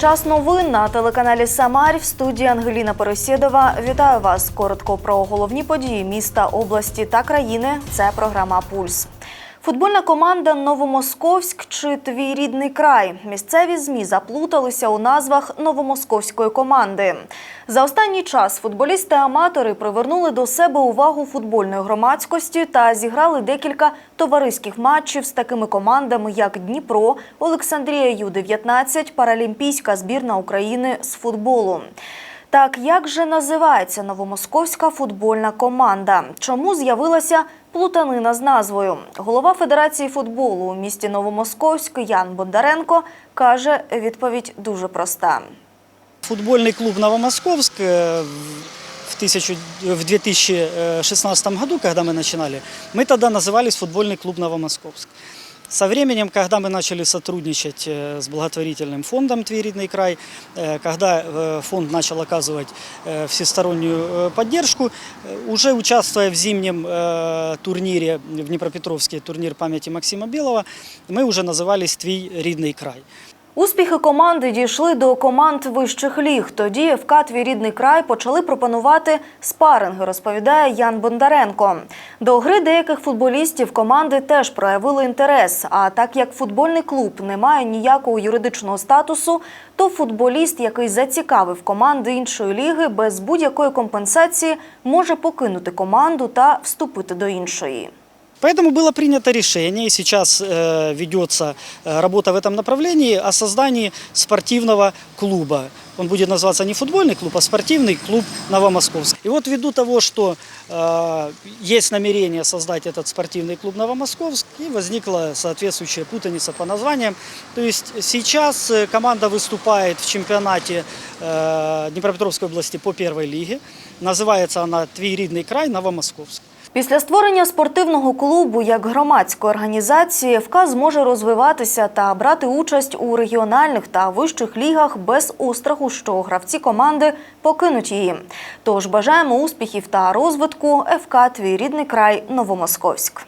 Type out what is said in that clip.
Час новин на телеканалі Самар в студії Ангеліна Пересєдова. Вітаю вас. Коротко про головні події міста, області та країни. Це програма Пульс. Футбольна команда Новомосковськ чи твій рідний край. Місцеві змі заплуталися у назвах новомосковської команди. За останній час футболісти-аматори привернули до себе увагу футбольної громадськості та зіграли декілька товариських матчів з такими командами, як Дніпро, Олександрія Ю-19, Паралімпійська збірна України з футболу. Так, як же називається новомосковська футбольна команда? Чому з'явилася плутанина з назвою? Голова Федерації футболу у місті Новомосковськ Ян Бондаренко каже, відповідь дуже проста. Футбольный клуб Новомосковск э, в, тысячу, в 2016 году, когда мы начинали, мы тогда назывались футбольный клуб Новомосковск. Со временем, когда мы начали сотрудничать э, с благотворительным фондом «Тверидный край», э, когда э, фонд начал оказывать э, всестороннюю э, поддержку, э, уже участвуя в зимнем э, турнире, в Днепропетровске турнир памяти Максима Белого, мы уже назывались «Твій рідний край». Успіхи команди дійшли до команд вищих ліг. Тоді ФК «Твій рідний край почали пропонувати спаринги, розповідає Ян Бондаренко. До гри деяких футболістів команди теж проявили інтерес. А так як футбольний клуб не має ніякого юридичного статусу, то футболіст, який зацікавив команди іншої ліги, без будь-якої компенсації може покинути команду та вступити до іншої. Поэтому было принято решение, и сейчас э, ведется э, работа в этом направлении, о создании спортивного клуба. Он будет называться не футбольный клуб, а спортивный клуб Новомосковск. И вот ввиду того, что э, есть намерение создать этот спортивный клуб Новомосковск, и возникла соответствующая путаница по названиям. То есть сейчас команда выступает в чемпионате Днепропетровской области по первой лиге. Называется она «Твій рідний край Новомосковск». Після створення спортивного клубу як громадської організації ФК зможе розвиватися та брати участь у регіональних та вищих лігах без остраху, що гравці команди покинуть її. Тож бажаємо успіхів та розвитку ФК Твій рідний край Новомосковськ.